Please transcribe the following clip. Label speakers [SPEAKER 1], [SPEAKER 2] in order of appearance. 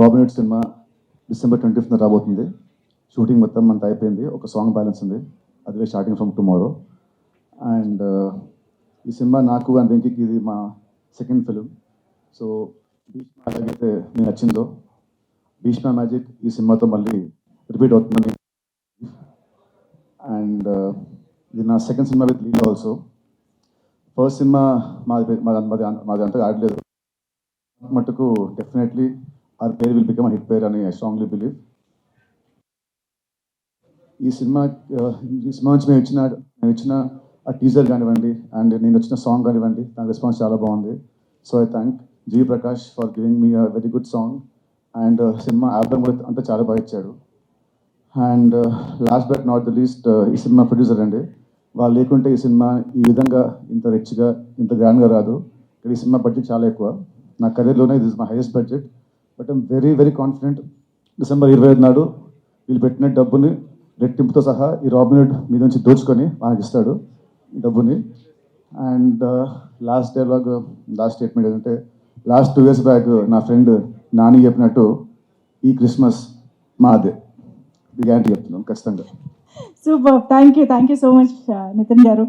[SPEAKER 1] Robinette సినిమా December twenty fifth రాబోతుంది. Shooting మొత్తం అంత అయిపోయింది. ఒక సాంగ్ బ్యాలెన్స్ ఉంది. అదివే స్టార్టింగ్ ఫ్రమ్ టుమారో. అండ్ ఈ సినిమా నాకు అండ్ వెంకీకి ఇది మా సెకండ్ ఫిలిం. సో భీష్మ ఎలాగైతే మీకు నచ్చిందో? భీష్మ మ్యాజిక్ ఈ సినిమాతో మళ్ళీ రిపీట్ అవుతుందని. అండ్ ఇది నా సెకండ్ సినిమా విత్ లీలా ఆల్సో. ఫస్ట్ సినిమా మాది మాది మాది అంతగా ఆడలేదు. మటుకు definitely our pair will become hit pair అని ఐ స్ట్రాంగ్లీ బిలీవ్ ఈ సినిమా ఈ సినిమా నుంచి మేము ఇచ్చిన మేము ఇచ్చిన ఆ టీజర్ కానివ్వండి అండ్ నేను వచ్చిన సాంగ్ కానివ్వండి దాని రెస్పాన్స్ చాలా బాగుంది. So I thank G Prakash for giving me uh very good song and cinema album కూడా అంతా చాలా బాగా ఇచ్చాడు. And last but not the least ఈ సినిమా ప్రొడ్యూసర్ అండి. వాళ్ళు లేకుంటే ఈ సినిమా ఈ విధంగా ఇంత రిచ్గా ఇంత గ్రాండ్గా రాదు. ఇక్కడ ఈ సినిమా బడ్జెట్ చాలా ఎక్కువ. నా కెరీర్లోనే ఇది my highest budget but I'm very very confident December ఇరవై ఐదు నాడు వీళ్ళు పెట్టిన డబ్బుని రెట్టింపుతో సహా ఈ రాబినెట్ మీద నుంచి దోచుకొని మనకి ఇస్తాడు డబ్బుని. And last dialogue last statement ఏంటంటే లాస్ట్ టూ ఇయర్స్ బ్యాక్ నా ఫ్రెండ్ నాని చెప్పినట్టు ఈ క్రిస్మస్ మాదే ఈ గ్యారంటీ చెప్తున్నాను ఖచ్చితంగా.
[SPEAKER 2] Super thank you thank you so much Nithin గారు.